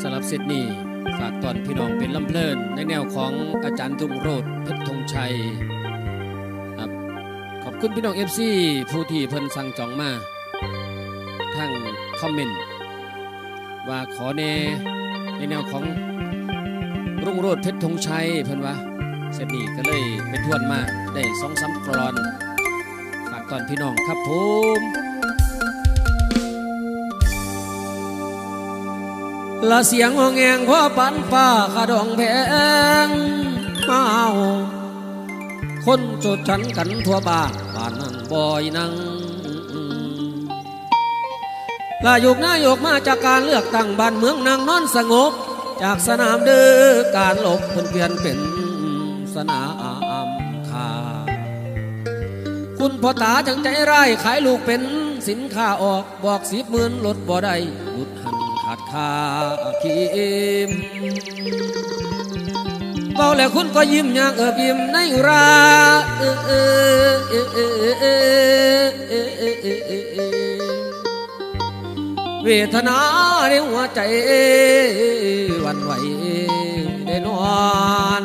สำหรับเซตนี้ฝากตอนพี่น้องเป็นลำเพลินในแนวของอาจารย์ทุ่งโรดเพชรธงชัยครับขอบคุณพี่น้องเอฟซีผู้ที่เพิ่นสั่งจองมาทางคอมเมนต์ว่าขอแนในแนวของรุ่งโรดเพชรธงชัยเพิ่นว่าเซตนี้ก็เลยไปทวนมาได้สองสามกรอนฝากตอนพี่น้องครับผม ละเสียงห้องแงงพ่อปันฟ้าขะดองแพงมาเอาคนจดฉันกันทั่วบ้านบ้านนั้นบ่อยนังลายกนายกมาจากการเลือกตั้งบ้านเมืองนางนอนสงบ จากสนามเดือการหลบเพิ่นเปลี่ยนเป็นสนามคาคุณพ่อตาจังใจไร้ขายลูกเป็นสินค้าออกบอกสิบหมื่นลดบ่ได้บุด ขาดขาคีมเบาแล้วคุณก็ยิ้มอย่างเอิบยิ้มในราเวทนาในหัวใจวันไหวได้นอน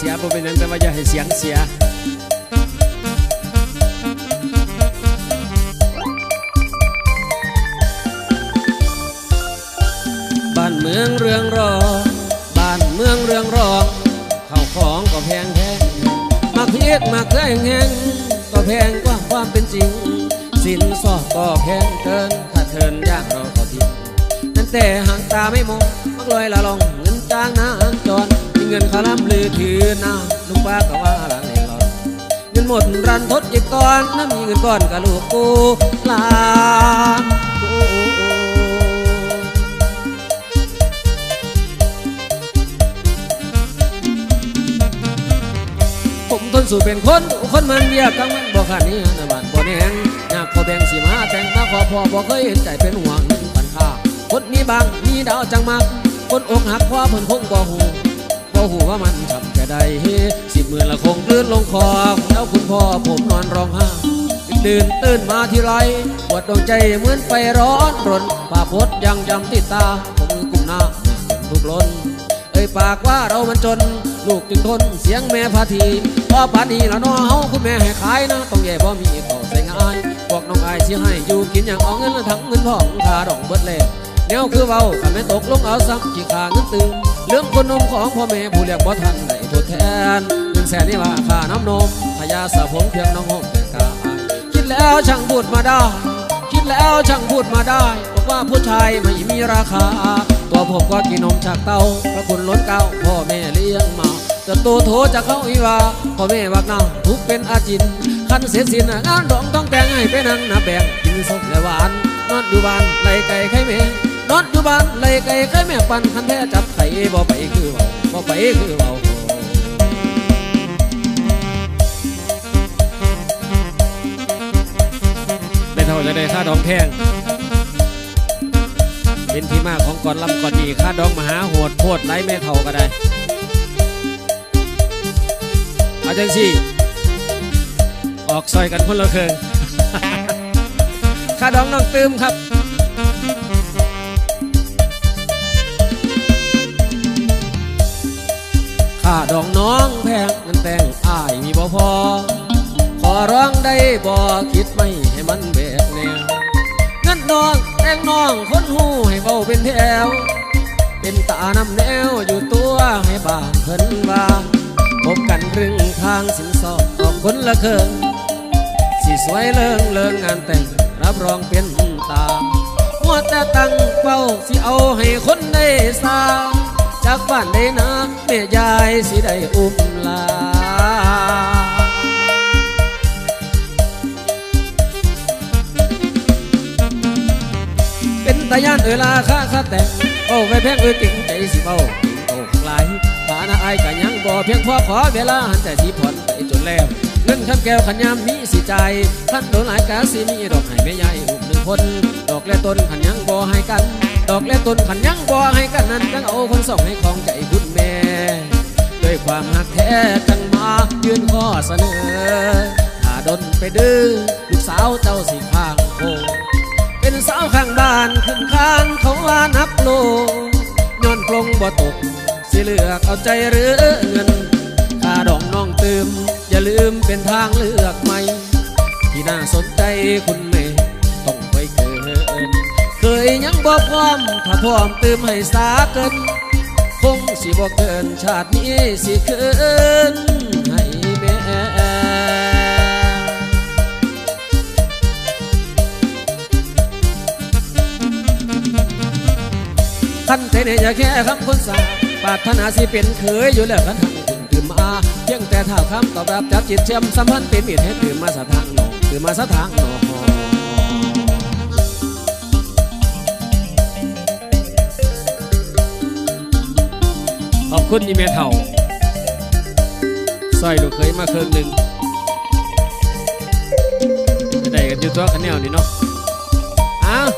เสียบ่เป็นยังแต่ว่าอย่าให้เสียงเสียบ้านเมืองเรืองรองบ้านเมืองเรืองรองข้าวของก็แพงแพงมาเพียกมาเคยแหงก็แพงกว่าความเป็นจริง สินสอดก็แพงเกินถ้าเทินยากเราก็ทิ้งนั่นแต่ห่างตาไม่มองมักลอยละลองเงินจ้างนาง จรมีเงินคาร่ำลือถือน้าลุงป้าก็ว่าหลังเองหลอนเงินหมดรันทดอีกก่อนถ้ามีเงินก้อนกับลูกกูหลานผมทนสู่เป็นคนคนมันเรียกกังมันบอกขาดนี้นะบ้านบ่แนงอยากขอแบ่งสีมาแต่งมาขอพอบ่เคยเห็นใจเป็นห่วงปันค่าคนมีบางมีดาวจังมากคนอกหักเพราะเพิ่นคงบ่หู บ่หูว่ามันทำแค่ใดสิบหมื่นละคงกลืนลงคอแล้วคุณพ่อผมนอนร้องไห้ตื่นตื่นมาทีไรปวดดวงใจเหมือนไฟร้อนรนป่าพดยังจำติดตาผมมือกุมหน้าทุกล้น เอ่ยปากว่าเรามันจน ลูกจึงทนเสียงแม่พาทีพ่อปานนี้ละน้อเฮาคุณแม่ให้ขายนะ ต้องแย่บ่มีเขาใส่ง่ายบอกน้องอายสิให้อยู่กินอย่างเอาเงินทั้งเงินทองคาดอกเบิดแล้ว แนวคือเบาถ้าไม่ตกลงเอาซ้ำขี้ขาเงินตื่นเรื่องคนนมของพ่อแม่ผู้เรียกบ่ทันได้ทดแทนเงินแสนนี่ว่าค่าน้ำนมขยาสระผมเพียงน้องห่มแต่กายคิดแล้วช่างพูดมาได้ คิดแล้วช่างพูดมาได้บอกว่าผู้ชายไม่มีราคา ตัวผมก็กินนมจากเต้าพระคุณล้นเก้าพ่อแม่เลี้ยงมาจนโตโถจากเขาอีว่าพ่อแม่บักนาทุกเป็นอาจินคันเสียสินงานดองต้องแต่งให้ไปนั่งนาแบ่งกินสดและหวานนอนอยู่บ้านไล่ไก่ไข่แม่ นอนอยู่บ้านไล่ไก่ไข่แม่ปันคันแท้จับไข่บ่ไปคือเบาบ่ไปคือเบาได้เท่าจะได้ค่าดองแพงเป็นที่มาของก่อนลำก่อนนี้ค่าดองมหาโหดโพดไร้แม่เท่าก็ได้เอาจังสิออกซอยกันคนละเคืองค่าดองน้องตืมครับ ค่าดองน้องแพงเงินแต่งอ้ายมีบ่พอ ขอร้องได้บ่คิดไม่ให้มันแบกแนวเงินน้องแต่งน้องคนหูให้เบาเป็นแถว เป็นตานำแนวอยู่ตัวให้บานเพิ่นว่าพบกันครึ่งทางสินสอดออกคนละเคิงสิสวยเลิงเลิงงานแต่งรับรองเป็นตามัวแต่ตั้งเป้าสิเอาให้คนได้สาใจากบ้านได้นะแม่ยายสิได้อุ้มลาเป็นตาย่านเวลาค่าค่าแต่งเบ้าไปแพงเออเก่งใจสิเบ้าเก่งโตข้างหลายฐานะอายกะยังบ่เพียงพอขอเวลาหันใจสิผ่อนไปจนแล้วเงินคำแก้วขันยามมีสิใจายขันโดนหลายกาสิมีดอกให้แม่ยายอุ้มหนึ่งคนดอกและต้นขันยังบ่ให้กัน อกและต้นขันยังบ่ให้กันนั้นจังเอาคนส่งให้ของใจคุณแม่ ด้วยความหักแท้จังมายื่นข้อเสนอถ้าดนไปดื้อลูกสาวเจ้าสิข้างโคเป็นสาวข้างบ้านขึ้นคานเขาว่านับโลย้อนปลงบ่ตก สิเลือกเอาใจหรือเงินค่าดองน้องตืมอย่าลืมเป็นทางเลือกใหม่ที่น่าสนใจคุณ บ่พร้อม ถ้าพร้อมตืมให้สาเกิน คงสิบ่เกินชาตินี้สิเกินให้แม่ขันเทเนอย่าแค่คำคนสาปรารถนาสิเป็นเคยอยู่แล้วขันทางคุณตื่นมา เพียงแต่ถ้าคำตอบรับจับจิตเชื่อมสัมพันธ์เป็นมิตรให้ตื่นมาสะทางหนอตื่นมาสะทางหนอ คุณยี่เมเท่าสร้อยลูกเคยมาเครื่องหนึ่งจะได้กันอยู่ตัวขันแนวนี่เนาะอ้าว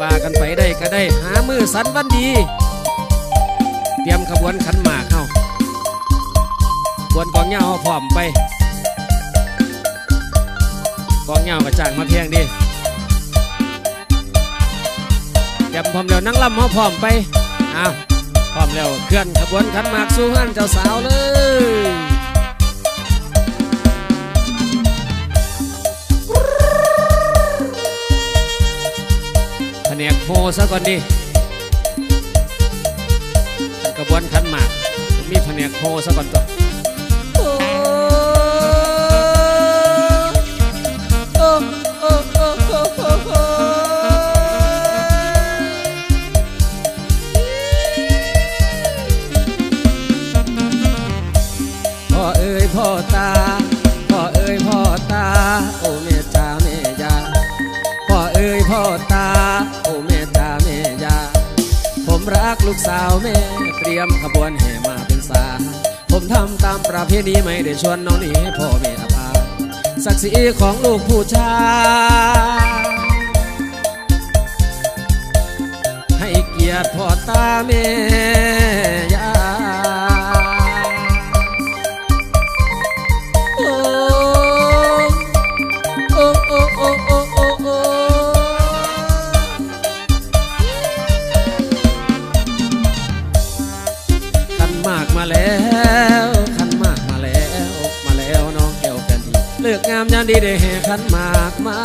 ว่ากันไปได้ก็ได้หามือสันวันดี เตรียมขบวนขันหมากเข้าขบวนกองเหย้าเอาพร้อมไปกองเหย้าก็จ้างมาเพียงดีเตรียมพร้อมแล้วนั่งลำเอาพร้อมไปอ้าว พร้อมแล้วเคลื่อนขบวนขันหมากสู่งานเจ้าสาวเลยแหนกโฮซะก่อนดิกระบวนขันหมาก มีแผนกโฮซะก่อนตัว รักลูกสาวแม่เตรียมขบวนแห่มาเป็นสา ผมทำตามประเพณีไม่ได้ชวนน้องหนีให้พ่อแม่พาศักดิ์ศรีของลูกผู้ชายให้เกียรติพ่อตาแม่ันมากมา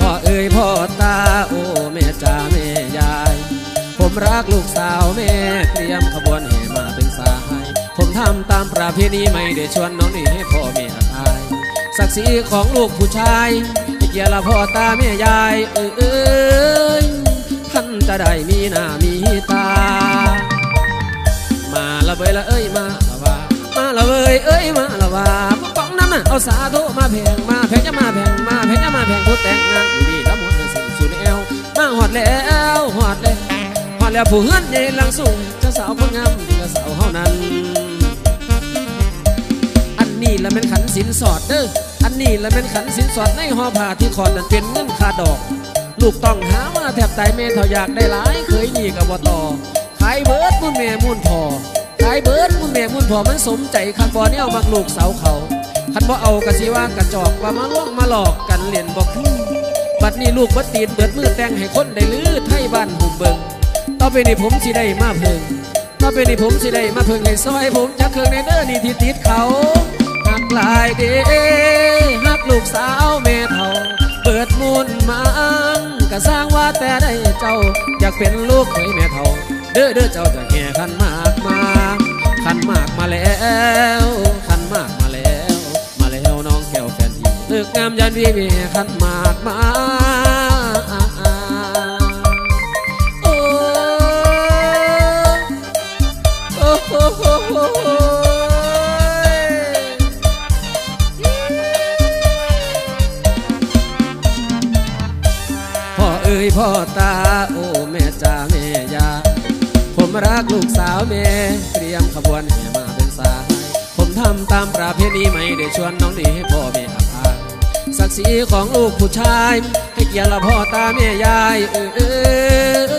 พ่อเอ้ยพ่อตาโอ้แม่จ้าแม่ยาย ผมรักลูกสาวแม่เตรียมขบวนแห่มาเป็นสาย ผมทำตามประเพณีไม่ได้ชวนน้องนี่ให้พ่อแม่อายศักดิ์ศรีของลูกผู้ชายเกียรติละพ่อตาแม่ยายเอ้ยเอ้ยท่านจะได้มีหน้ามีตา ละเบยละเอ้ยมาละว่ามาละเบยเอ้ยมาละว่าป้องน้ำน่ะเอาสาธุมาแพงมาแพงจะมาแพงมาแพงจะมาแพงผู้แต่งงานดีล้วหมดเงินสิ้นสุดแอวมาหอดแล้วหอดแล้วหอดแล้วผู้เฮือนใหญ่หลังสูงเจ้าสาวคนงามเจ้าสาวเฮานั้นอันนี้ละเป็นขันสินสอดเด้อ อันนี้ละเป็นขันสินสอดในห่อผ้าที่ขอดนั้นเป็นเงินคาดอก ลูกต้องหามาแทบตายเมเท่าอยากได้หลายเคยหนีกับวต่อขายเบิร์ดมุ่นแม่มุ่นพอายเบิร์ดมุ่นแม่มุ่นพอมันสมใจคันบอเนี่ยมักลูกเสาเขาคันบ่เอากะสิว่ากระจอกว่ามาล่วงมาหลอกกันเล่นบ่คือบัดนี้ลูกบัดตีนเบิดมือแต่งให้คนได้ลือไทยบ้านหุ่มเบิงต่อไปนี้ผมสิได้มาเพิงต่อไปนี้ผมสิได้มาเพิ่งให้ซอยผมจากเคืองในเด้อนี่ที่ติดเขาหักหลายเด้หักลูกสาวแม่เฒ่าเปิดมูลมังก็สร้างว่าแต่ได้เจ้าอยากเป็นลูกเคยแม่เฒ่าเด้อเด้อเจ้าจะแห่ขันมา มากมาแล้วขันมากมาแล้ว มาแล้วน้องแก้วแฟนทีเลิกงามยันพี่มีขันมากมา ชวนน้องดีให้พ่อแม่อภัยศักดิ์ศรีของลูกผู้ชาย ให้เกียรติพ่อตาแม่ยายเออ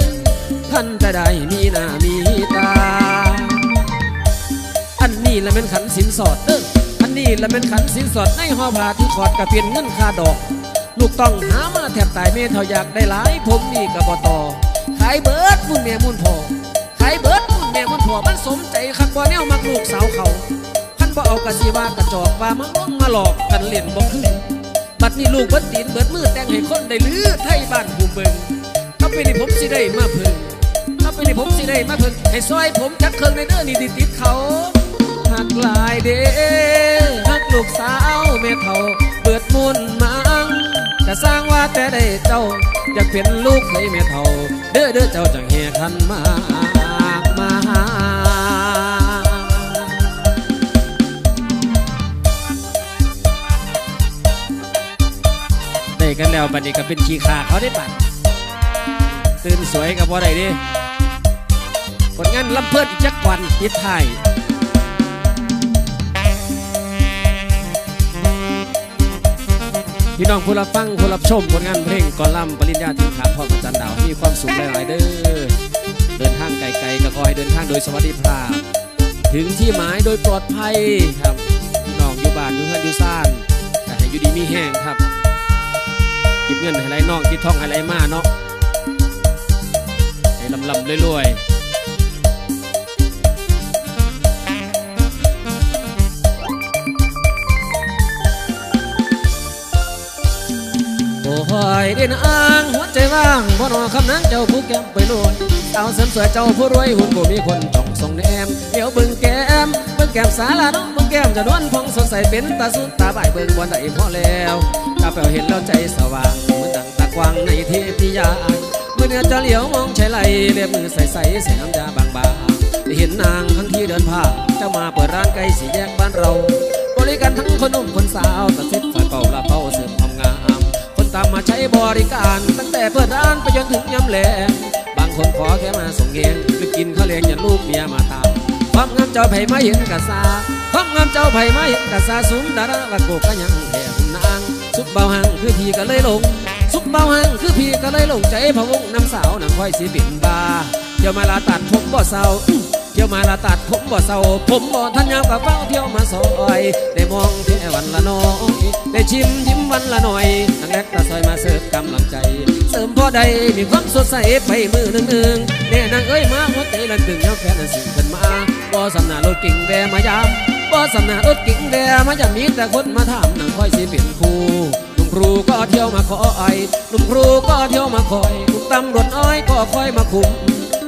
ท่านจะได้มีหน้ามีตา อันนี้ละเป็นขันสินสอดเด้ออันนี้ละเป็นขันสินสอดในห่อผ้าที่ขอดกระเพียนเงินค่าดอก ลูกต้องหามาแทบตายเมเท่าอยากได้หลายผมนี่กับบต่อขายเบิร์ดมุ่นแม่มุ่นพ่อขายเบิร์ดมุ่นแม่มุ่นพอมันสมใจคักบ่แนวมักลูกสาวเขา บ่เอากะสิว่ากระจอกว่ามาล้มมาหลอกกันเล่นบ่ขึ้นบัดนี้ลูกเบิดตีนเบิดมือแต่งให้คนได้ลือไทยบ้านภูมิเบิงถ้าเป็นนี่ผมสิได้มาเพิ่งถ้าเป็นนี่ผมสิได้มาเพิ่งให้ซอยผมจักเครื่องในเด้อนี่ติดติดเขาหักหลายเด้หักลูกสาวแม่เฒ่าเปิดมุนมังจะสร้างว่าแต่ได้เจ้าอยากเป็นลูกเคยแม่เฒ่าเด้อเด้อเจ้าจังเฮคันมา แล้วบัดนี้ก็เป็นขี้ขาเขาได้ปัดตื่นสวยกับว่าไรดิผลงานลำเพิดอีกจักวันยิดไทยพี่น้องผู้รับฟังผู้รับชมผลงานเพลงกอลัมปริญญาถึงขาพ่อประจันดาว มีความสุขหลาย ๆ เด้อเดินทางไกล ๆ ก็ขอให้เดินทางโดยสวัสดิภาพ ถึงที่หมายโดยปลอดภัยครับ พี่น้องอยู่บ้านอยู่เฮือนอยู่ซ่านแต่ให้อยู่ดีมีแห้งครับ กิบเงินให้ไร่นอกกิบทองให้ไรมาเนาะให้ลำลำรวยๆ โอ้ยเด่นอ่างหัวใจว่างบ่นอคำนั้นเจ้าผู้แก้มไปลวยสาวเสริมสวยเจ้าผู้รวยหุ่นบ่มีคนจ้องส่งแนมเดี๋ยวเบิ่งแก้มเบิ่งแก้มสาลาน้องบิ่งแก้มจะนวลพองสดใสเป็นตาสุดตาบ่ายเบิ่งบนได้พอแล้วกาแฟเห็นแล้วใจสว่างเหมือนดังตะกวางในเทพิยาเมื่อเนี่ยจะเหลียวมองใช้ไหลเล็บมือใสๆแสงยาบางๆได้เห็นนางทั้งที่เดินผ่านเจ้ามาเปิดร้านไก่สีแยกบ้านเรา บริการทั้งคนหนุ่มคนสาวตัดสินฝ่ายเป่าละเป่าเสริ ใช้บริการตั้งแต่เปิดร้านไปจนถึงยำแหลงบางคนขอแค่มาส่งเองหรือกินข้าวเลี้ยงอย่าลูกเมียมาตามความงามเจ้าไผ่ไมาเห็นกะซาความงามเจ้าไผ่ไมาเห็นกะซาสุมดาราละโกก็ยังแถมนางสุดเบาหังคือพี่ก็เลยลงสุดเบาหังคือพี่ก็เลยลงใจพะวงน้ำสาวนังค่อยสิบินบาเดี๋ยวมาลาตัดผมบ่เศร้าเที่ยวมาละตัดผมบ่เศร้าผมบ่ทันยามกับเฝ้าเที่ยวมาซอยได้มองแค่วันละน้อยได้ชิม วันละหน่อยนังแรกตาซอยมาเสิร์ฟกำลังใจ เสริมพอใดมีความสดใสไปมือหนึ่งหนึ่งแน่นางเอ้ยมาหัวใจลันตึงเงาแค่นั้นสิ่งขึ้นมาบ่สำนารถกิ่งแวมายามบ่สำนารถกิ่งแวมายามมีแต่คนมาถามนางคอยสิเป็นครูนุ่มครูก็เที่ยวมาคอยหนุ่มครูก็เที่ยวมาคอยหนุ่มตำรวจอ้อยก็คอยมาคุม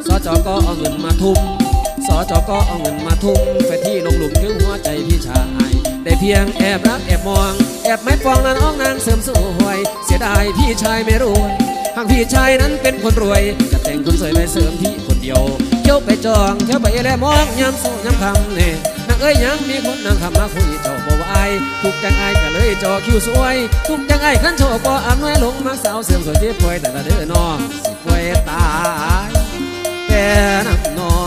สจก็เอาเงินมาทุ่มสจก็เอาเงินมาทุ่มไปที่ลงหลุมคือหัวใจพี่ชายได้เพียงแอบรักแอบมอง บไม่ปองนั้นอ้องนางเสริมสวย เสียดายพี่ชายไม่รวยหากพี่ชายนั้นเป็นคนรวย จะแต่งคุณสวยไปเสริมพี่คนเดียวเที่ยวไปจองเที่ยวไปแลมองยามโซยามคำเนี่ยนางเอ้ยยังมีคนนางคำมาคุยเจ้าบ่ไหวทุกจังไอก็เลยจอคิวสวย ทุกจังไอขั้นโชก็อำนวยลงมักสาวเสริมสวยที่ป่วยแต่ละเด้อน้องสิป่วยตายแก่น้ำนอ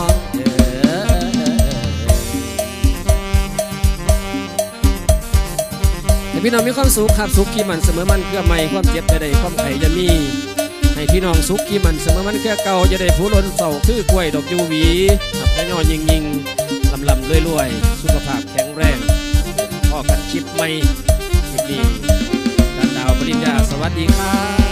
พี่น้องมีความสุขครับสุขกี่มันเสมอมันเพื่อไม่ความเจ็บจะได้ความไข่จะมี ให้พี่น้องสุขกี่มันเสมอมันแค่เก่าจะได้ผู้ล้นเสาคือกล้วยดอกยูวีขับแค่นอนยิงยิงลำลำรวยรวยๆสุขภาพแข็งแรงพอกันชิปไม่ดีดันดาวปริญญาสวัสดีครับ